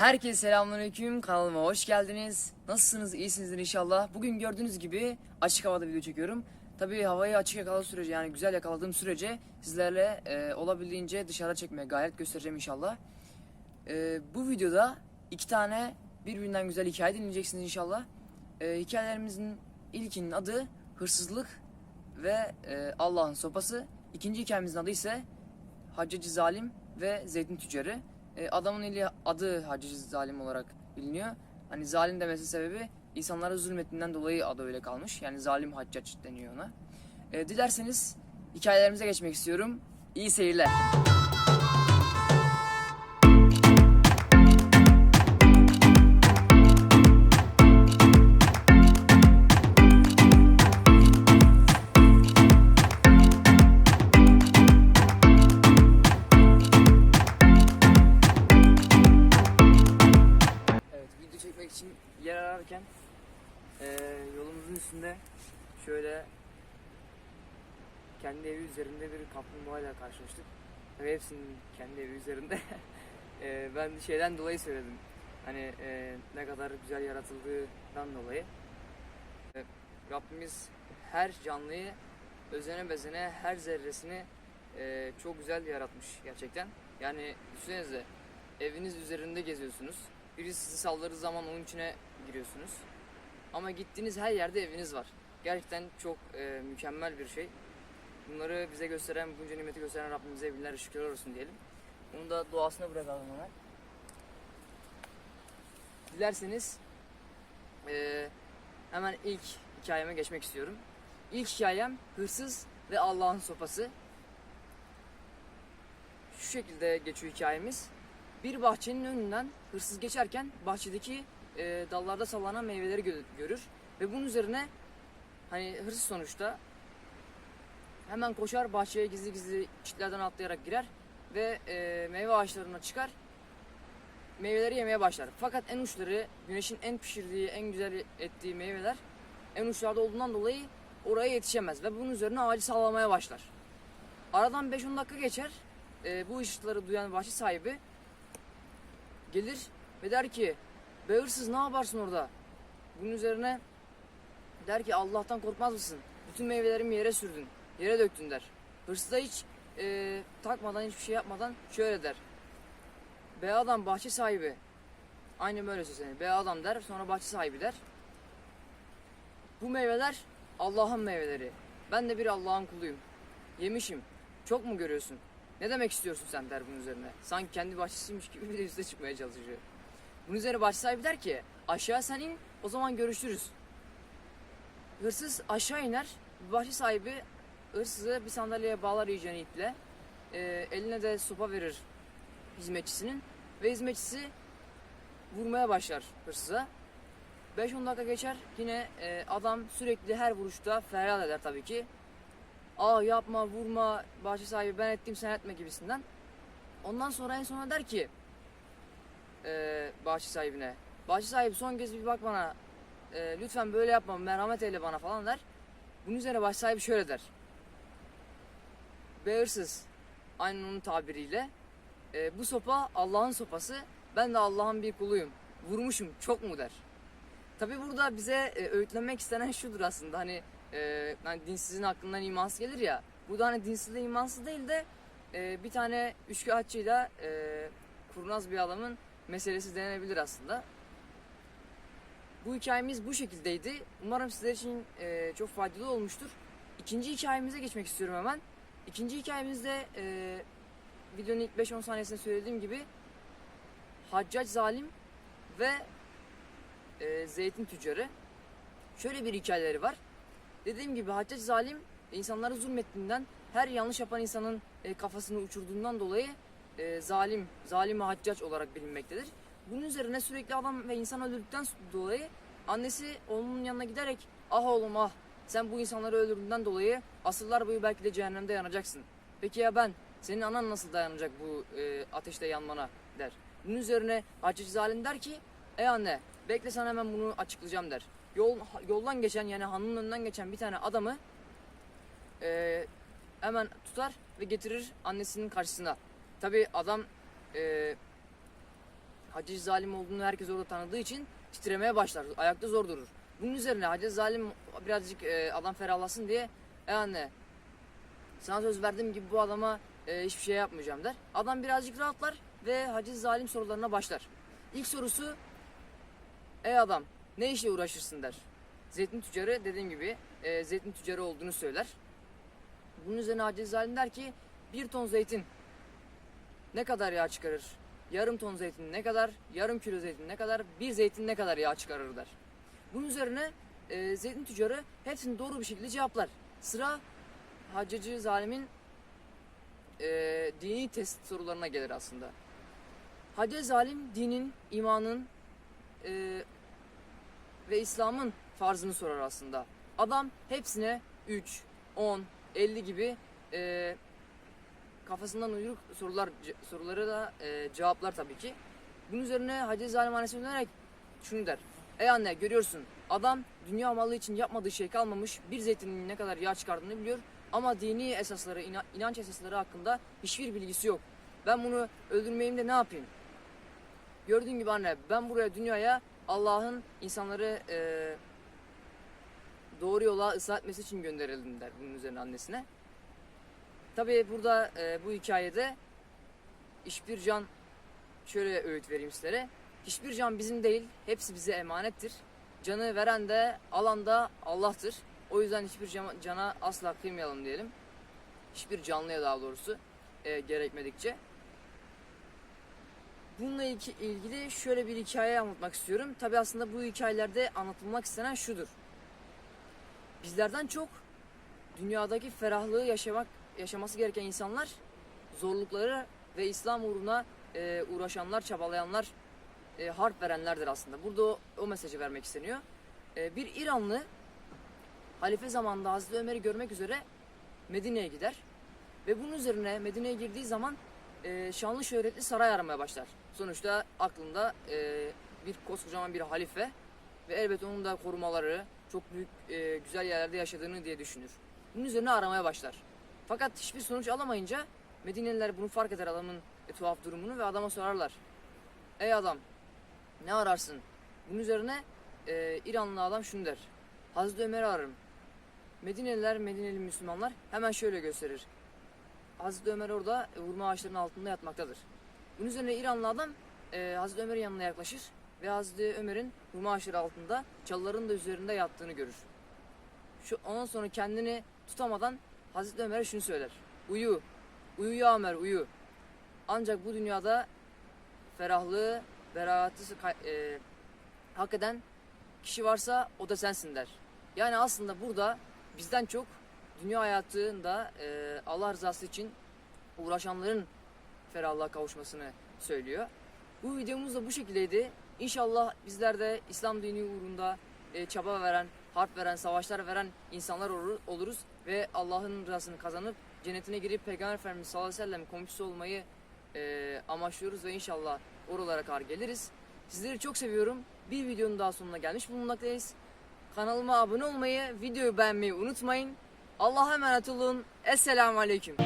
Herkese selamünaleyküm. Kanalıma hoş geldiniz. Nasılsınız? İyisinizdir inşallah. Bugün gördüğünüz gibi açık havada video çekiyorum. Tabii havayı açık yakaladığı sürece yani güzel yakaladığım sürece sizlerle e, olabildiğince dışarıda çekmeye gayret göstereceğim inşallah. E, bu videoda iki tane birbirinden güzel hikaye dinleyeceksiniz inşallah. E, hikayelerimizin ilkinin adı hırsızlık ve e, Allah'ın sopası. İkinci hikayemizin adı ise Haccacı Zalim ve Zeytin Tüccarı. E, adamın eli adı Haccacı Zalim olarak biliniyor. Hani zalim demesi sebebi insanlara zulmettiğinden dolayı adı öyle kalmış. Yani zalim haccac deniyor ona. E, dilerseniz hikayelerimize geçmek istiyorum. İyi seyirler. Kendi evi üzerinde bir kaplumbağayla karşılaştık. Ve hepsinin kendi evi üzerinde. Eee, ben şeyden dolayı söyledim. Hani eee, ne kadar güzel yaratıldığından dolayı. Eee, Rabbimiz her canlıyı özene bezene her zerresini eee, çok güzel yaratmış gerçekten. Yani düşünsenize eviniz üzerinde geziyorsunuz. Biri sizi saldırdığı zaman onun içine giriyorsunuz. Ama gittiğiniz her yerde eviniz var. Gerçekten çok e, mükemmel bir şey. Bunları bize gösteren, bunca nimeti gösteren Rabbimize binler şükürler olsun diyelim. Onu da doğasına bırakalım hemen. Dilerseniz e, hemen ilk hikayeme geçmek istiyorum. İlk hikayem hırsız ve Allah'ın sopası. Şu şekilde geçiyor hikayemiz. Bir bahçenin önünden hırsız geçerken bahçedeki e, dallarda sallanan meyveleri gö- görür ve bunun üzerine hani hırsız sonuçta hemen koşar bahçeye gizli gizli çitlerden atlayarak girer ve e, meyve ağaçlarına çıkar meyveleri yemeye başlar. Fakat en uçları güneşin en pişirdiği, en güzel ettiği meyveler en uçlarda olduğundan dolayı oraya yetişemez ve bunun üzerine ağacı sallamaya başlar. Aradan 5-10 dakika geçer. E, bu ışıkları duyan bahçe sahibi gelir ve der ki be hırsız ne yaparsın orada? Bunun üzerine der ki Allah'tan korkmaz mısın? Bütün meyvelerimi yere sürdün, yere döktün der. Hırsız da hiç e, takmadan hiçbir şey yapmadan şöyle der. Be adam bahçe sahibi. Aynı böyle seslenir. Be adam der sonra bahçe sahibi der. Bu meyveler Allah'ın meyveleri. Ben de bir Allah'ın kuluyum. Yemişim. Çok mu görüyorsun? Ne demek istiyorsun sen der bunun üzerine. Sanki kendi bahçesiymiş gibi bir de üste çıkmaya çalışıyor. Bunun üzerine bahçe sahibi der ki aşağı sen in o zaman görüşürüz. Hırsız aşağı iner. Bahçe sahibi hırsızı bir sandalyeye bağlar iyicene iple. Ee, eline de sopa verir hizmetçisinin. Ve hizmetçisi vurmaya başlar hırsıza. 5-10 dakika geçer yine e, adam sürekli her vuruşta feryat eder tabii ki. Aa yapma vurma bahçe sahibi ben ettim sen etme gibisinden. Ondan sonra en sona der ki e, bahçe sahibine. Bahçe sahibi son kez bir bak bana e, lütfen böyle yapma merhamet eyle bana falan der. Bunun üzerine bahçe sahibi şöyle der. Be hırsız aynen onun tabiriyle. E, bu sopa Allah'ın sopası ben de Allah'ın bir kuluyum. Vurmuşum çok mu der. Tabi burada bize e, öğütlenmek istenen şudur aslında hani e, hani dinsizin aklından imansız gelir ya. Bu da hani dinsiz de imansız değil de e, bir tane üçkağıtçıyla e, kurnaz bir adamın meselesi denenebilir aslında. Bu hikayemiz bu şekildeydi. Umarım sizler için e, çok faydalı olmuştur. İkinci hikayemize geçmek istiyorum hemen. İkinci hikayemizde e, videonun ilk 5-10 saniyesinde söylediğim gibi Haccac Zalim ve e, Zeytin Tüccarı. Şöyle bir hikayeleri var. Dediğim gibi Haccac Zalim insanlara zulmettiğinden her yanlış yapan insanın e, kafasını uçurduğundan dolayı e, zalim, zalimi haccac olarak bilinmektedir. Bunun üzerine sürekli adam ve insan öldürdükten dolayı annesi oğlunun yanına giderek ah oğlum ah sen bu insanları öldürdüğünden dolayı asırlar boyu belki de cehennemde yanacaksın. Peki ya ben? Senin anan nasıl dayanacak bu e, ateşte yanmana der. Bunun üzerine Haccac Zalim der ki ey anne bekle sana hemen bunu açıklayacağım der. Yol, yoldan geçen yani hanın önünden geçen bir tane adamı e, hemen tutar ve getirir annesinin karşısına. Tabi adam e, Hacı zalim olduğunu herkes orada tanıdığı için titremeye başlar. Ayakta zor durur. Bunun üzerine Hacı zalim birazcık e, adam ferahlasın diye e anne sana söz verdiğim gibi bu adama e, hiçbir şey yapmayacağım der. Adam birazcık rahatlar ve Hacı zalim sorularına başlar. İlk sorusu Ey adam ne işle uğraşırsın der. Zeytin tüccarı dediğim gibi e, zeytin tüccarı olduğunu söyler. Bunun üzerine Hacı Zalim der ki bir ton zeytin ne kadar yağ çıkarır? Yarım ton zeytin ne kadar? Yarım kilo zeytin ne kadar? Bir zeytin ne kadar yağ çıkarır der. Bunun üzerine e, zeytin tüccarı hepsini doğru bir şekilde cevaplar. Sıra Hacıcı Zalim'in e, dini test sorularına gelir aslında. Hacı Zalim dinin, imanın e, ve İslam'ın farzını sorar aslında. Adam hepsine 3, 10, 50 gibi e, kafasından uyduruk sorular soruları da e, cevaplar tabii ki. Bunun üzerine Hacı Zalim annesine dönerek şunu der. Ey anne görüyorsun adam dünya malı için yapmadığı şey kalmamış bir zeytinin ne kadar yağ çıkardığını biliyor ama dini esasları, ina- inanç esasları hakkında hiçbir bilgisi yok. Ben bunu öldürmeyeyim de ne yapayım? Gördüğün gibi anne ben buraya dünyaya Allah'ın insanları e, doğru yola ıslah etmesi için gönderildim der bunun üzerine annesine. Tabi burada e, bu hikayede hiçbir can şöyle öğüt vereyim sizlere. Hiçbir can bizim değil, hepsi bize emanettir. Canı veren de alan da Allah'tır. O yüzden hiçbir cana, asla kıymayalım diyelim. Hiçbir canlıya daha doğrusu e, gerekmedikçe. Bununla ilgili şöyle bir hikaye anlatmak istiyorum. Tabi aslında bu hikayelerde anlatılmak istenen şudur. Bizlerden çok dünyadaki ferahlığı yaşamak yaşaması gereken insanlar zorlukları ve İslam uğruna e, uğraşanlar, çabalayanlar, e, harp verenlerdir aslında. Burada o, o mesajı vermek isteniyor. E, bir İranlı halife zamanında Hazreti Ömer'i görmek üzere Medine'ye gider. Ve bunun üzerine Medine'ye girdiği zaman e, şanlı şöhretli saray aramaya başlar. Sonuçta aklında e, bir koskocaman bir halife ve elbette onun da korumaları çok büyük e, güzel yerlerde yaşadığını diye düşünür. Bunun üzerine aramaya başlar. Fakat hiçbir sonuç alamayınca Medineliler bunu fark eder adamın e, tuhaf durumunu ve adama sorarlar. Ey adam ne ararsın? Bunun üzerine e, İranlı adam şunu der. Hazreti Ömer'i ararım. Medineliler, Medineli Müslümanlar hemen şöyle gösterir. Hazreti Ömer orada e, hurma ağaçlarının altında yatmaktadır. Bunun üzerine İranlı adam e, Hazreti Ömer'in yanına yaklaşır ve Hazreti Ömer'in hurma ağaçları altında çalıların da üzerinde yattığını görür. Şu, ondan sonra kendini tutamadan Hazreti Ömer'e şunu söyler. Uyu, uyu ya Ömer uyu. Ancak bu dünyada ferahlığı, beraatı e, hak eden kişi varsa o da sensin der. Yani aslında burada bizden çok dünya hayatında e, Allah rızası için uğraşanların ferahlığa kavuşmasını söylüyor. Bu videomuz da bu şekildeydi. İnşallah bizler de İslam dini uğrunda e, çaba veren, harp veren, savaşlar veren insanlar olur- oluruz ve Allah'ın rızasını kazanıp cennetine girip Peygamber Efendimiz sallallahu aleyhi ve sellem komşusu olmayı e, amaçlıyoruz ve inşallah oralara kadar geliriz. Sizleri çok seviyorum. Bir videonun daha sonuna gelmiş bulunmaktayız. Kanalıma abone olmayı, videoyu beğenmeyi unutmayın. Allah'a emanet olun. Esselamu Aleyküm.